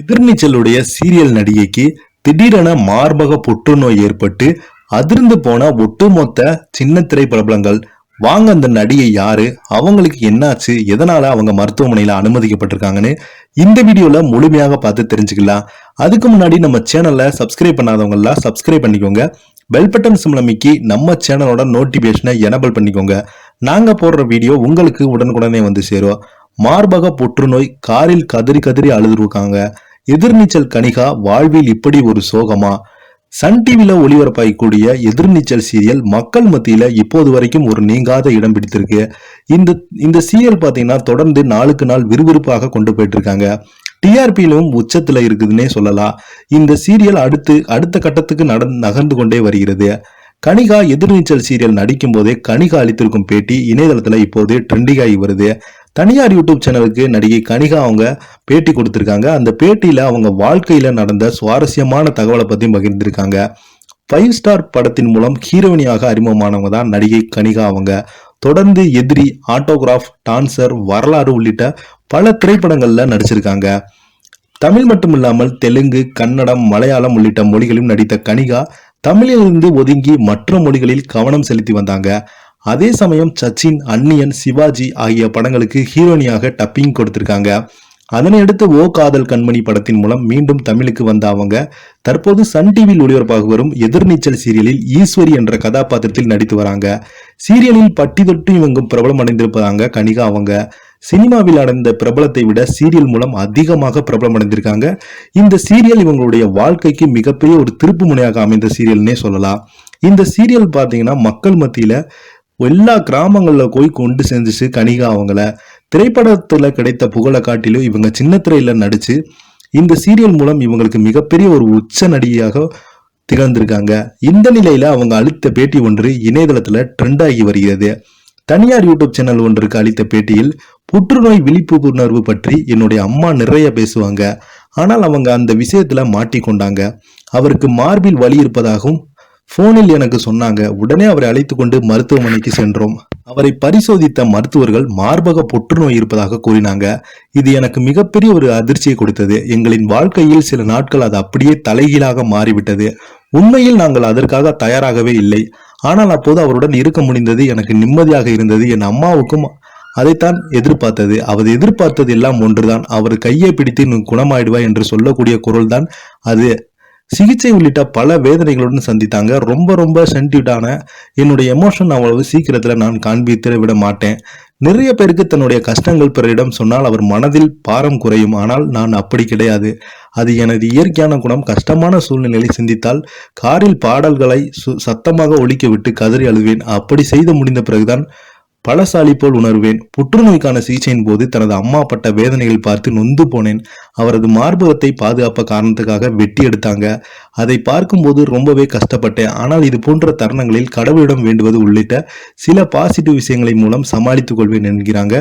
எதிர்நீச்சலுடைய serial நடிகைக்கு திடீரென மார்பக புற்றுநோய் ஏற்பட்டு அதிர்ந்து போன ஒட்டுமொத்த சின்ன திரை பிரபலங்கள் வாங்க அந்த நடிகை யாரு? அவங்களுக்கு என்னாச்சு? எதனால அவங்க மருத்துவமனையில அனுமதிக்கப்பட்டிருக்காங்கன்னு இந்த வீடியோல முழுமையாக பார்த்து தெரிஞ்சுக்கலாம். அதுக்கு முன்னாடி நம்ம சேனல்ல சப்ஸ்கிரைப் பண்ணாதவங்க எல்லாம் சப்ஸ்கிரைப் பண்ணிக்கோங்க. பெல் பட்டன் சிம்லமிக்கி நம்ம சேனலோட நோட்டிபிகேஷனை எனபிள் பண்ணிக்கோங்க. நாங்க போடுற வீடியோ உங்களுக்கு உடனுக்குடனே வந்து சேரும். மார்பக புற்றுநோய் காரில் கதறி கதறி அழுதுருக்காங்க. எதிர்நீச்சல் கணிகா வாழ்வில் இப்படி ஒரு சோகமா? சன் டிவில ஒளிபரப்பாகக்கூடிய எதிர்நீச்சல் சீரியல் மக்கள் மத்தியில இப்போது வரைக்கும் ஒரு நீங்காத இடம் பிடித்திருக்கு. இந்த இந்த சீரியல் பாத்தீங்கன்னா தொடர்ந்து நாளுக்கு நாள் விறுவிறுப்பாக கொண்டு போயிட்டு இருக்காங்க டிஆர்பியிலும் உச்சத்துல இருக்குதுன்னே சொல்லலாம். இந்த சீரியல் அடுத்து அடுத்த கட்டத்துக்கு நட நகர்ந்து கொண்டே வருகிறது. கனிகா எதிர்நீச்சல் சீரியல் நடிக்கும் போதே கனிகா அளித்திருக்கும் பேட்டி இணையதளத்துல இப்போது ட்ரெண்டிங் ஆகி வருது. தனியார் யூடியூப் சேனலுக்கு நடிகை கனிகா அவங்க பேட்டி கொடுத்துருக்காங்க. அந்த பேட்டியில அவங்க வாழ்க்கையில நடந்த சுவாரஸ்யமான தகவலை பத்தி பகிர்ந்திருக்காங்க. ஃபைவ் ஸ்டார் படத்தின் மூலம் ஹீரோயினியாக அறிமுகமானவங்க தான் நடிகை கனிகா அவங்க. தொடர்ந்து எதிரி ஆட்டோகிராஃப் டான்சர் வரலாறு உள்ளிட்ட பல திரைப்படங்கள்ல நடிச்சிருக்காங்க. தமிழ் மட்டும் இல்லாமல் தெலுங்கு கன்னடம் மலையாளம் உள்ளிட்ட மொழிகளிலும் நடித்த கனிகா தமிழிலிருந்து ஒதுங்கி மற்ற மொழிகளில் கவனம் செலுத்தி வந்தாங்க. அதே சமயம் சச்சின் அன்னியன் சிவாஜி ஆகிய படங்களுக்கு ஹீரோனியாக டப்பிங் கொடுத்திருக்காங்க. அதனை அடுத்து ஓ காதல் கண்மணி படத்தின் மூலம் மீண்டும் தமிழுக்கு வந்த அவங்க. தற்போது சன் டிவியில் ஒளிபரப்பாக வரும் எதிர்நீச்சல் சீரியலில் ஈஸ்வரி என்ற கதாபாத்திரத்தில் நடித்து வராங்க. சீரியலில் பட்டி தொட்டு இவங்க பிரபலம் அடைந்திருப்பதாங்க கனிகா அவங்க. சினிமாவில் அடைந்த பிரபலத்தை விட சீரியல் மூலம் அதிகமாக பிரபலம் அடைந்திருக்காங்க. இந்த சீரியல் இவங்களுடைய வாழ்க்கைக்கு மிகப்பெரிய ஒரு திருப்பு முனையாக அமைந்த சீரியல்னே சொல்லலாம். இந்த சீரியல் பார்த்தீங்கன்னா மக்கள் மத்தியில் எல்லா கிராமங்களில் போய் கொண்டு செஞ்சிச்சு கனிகா அவங்கள. திரைப்படத்தில் கிடைத்த புகழை காட்டிலும் இவங்க சின்ன திரையில் நடித்து இந்த சீரியல் மூலம் இவங்களுக்கு மிகப்பெரிய ஒரு உச்ச நடிகையாக திகழ்ந்திருக்காங்க. இந்த நிலையில் அவங்க அளித்த பேட்டி ஒன்று இணையதளத்தில் ட்ரெண்ட் ஆகி வருகிறது. தனியார் யூடியூப் சேனல் ஒன்றுக்கு அளித்த பேட்டியில் புற்றுநோய் விழிப்புணர்வு பற்றி என்னுடைய அம்மா நிறைய பேசுவாங்க. ஆனால் அவங்க அந்த விஷயத்துல மாட்டிக்கொண்டாங்க. அவருக்கு மார்பில் வலி இருப்பதாகவும் போனில் எனக்கு சொன்னாங்க. உடனே அவரை அழைத்து கொண்டு மருத்துவமனைக்கு சென்றோம். அவரை பரிசோதித்த மருத்துவர்கள் மார்பக புற்றுநோய் இருப்பதாக கூறினாங்க. இது எனக்கு மிகப்பெரிய ஒரு அதிர்ச்சியை கொடுத்தது. எங்களின் வாழ்க்கையில் சில நாட்கள் அது அப்படியே தலைகீழாக மாறிவிட்டது. உண்மையில் நாங்கள் அதற்காக தயாராகவே இல்லை. ஆனால் அப்போது அவருடன் இருக்க முடிந்தது எனக்கு நிம்மதியாக இருந்தது. என் அம்மாவுக்கும் அதைத்தான் எதிர்பார்த்தது. அவர் எதிர்பார்த்தது எல்லாம் ஒன்றுதான். அவர் கையை பிடித்து நீ குணமாயிடுவா என்று சொல்லக்கூடிய குரல் தான் அது. சிகிச்சை உள்ளிட்ட பல வேதனைகளுடன் சந்தித்தாங்க. ரொம்ப ரொம்ப சென்டிவ்டான என்னுடைய எமோஷன் அவ்வளவு சீக்கிரத்தில் நான் காண்பித்திட விட மாட்டேன். நிறைய பேருக்கு தன்னுடைய கஷ்டங்கள் பிறரிடம் சொன்னால் அவர் மனதில் பாரம் குறையும். ஆனால் நான் அப்படி கிடையாது. அது எனது இயற்கையான குணம். கஷ்டமான சூழ்நிலையை சிந்தித்தால் காரில் பாடல்களை சு சத்தமாக ஒழிக்க விட்டு கதறி அழுவேன். அப்படி செய்து முடிந்த பிறகுதான் பலசாலி போல் உணர்வேன். புற்றுநோய்க்கான சிகிச்சையின் போது தனது அம்மா பட்ட வேதனைகள் பார்த்து நொந்து போனேன். அவரது மார்பகத்தை பாதுகாப்ப காரணத்துக்காக வெட்டி எடுத்தாங்க. அதை பார்க்கும்போது ரொம்பவே கஷ்டப்பட்டேன். ஆனால் இது போன்ற தருணங்களில் கடவுளிடம் வேண்டுவது உள்ளிட்ட சில பாசிட்டிவ் விஷயங்களை மூலம் சமாளித்துக் கொள்வேன் என்கிறாங்க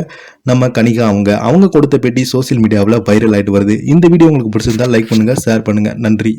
நம்ம கணிகா அவங்க. அவங்க கொடுத்த பெட்டி சோசியல் மீடியாவில் வைரல் ஆகிட்டு வருது. இந்த வீடியோ உங்களுக்கு பிடிச்சிருந்தா லைக் பண்ணுங்க ஷேர் பண்ணுங்க. நன்றி.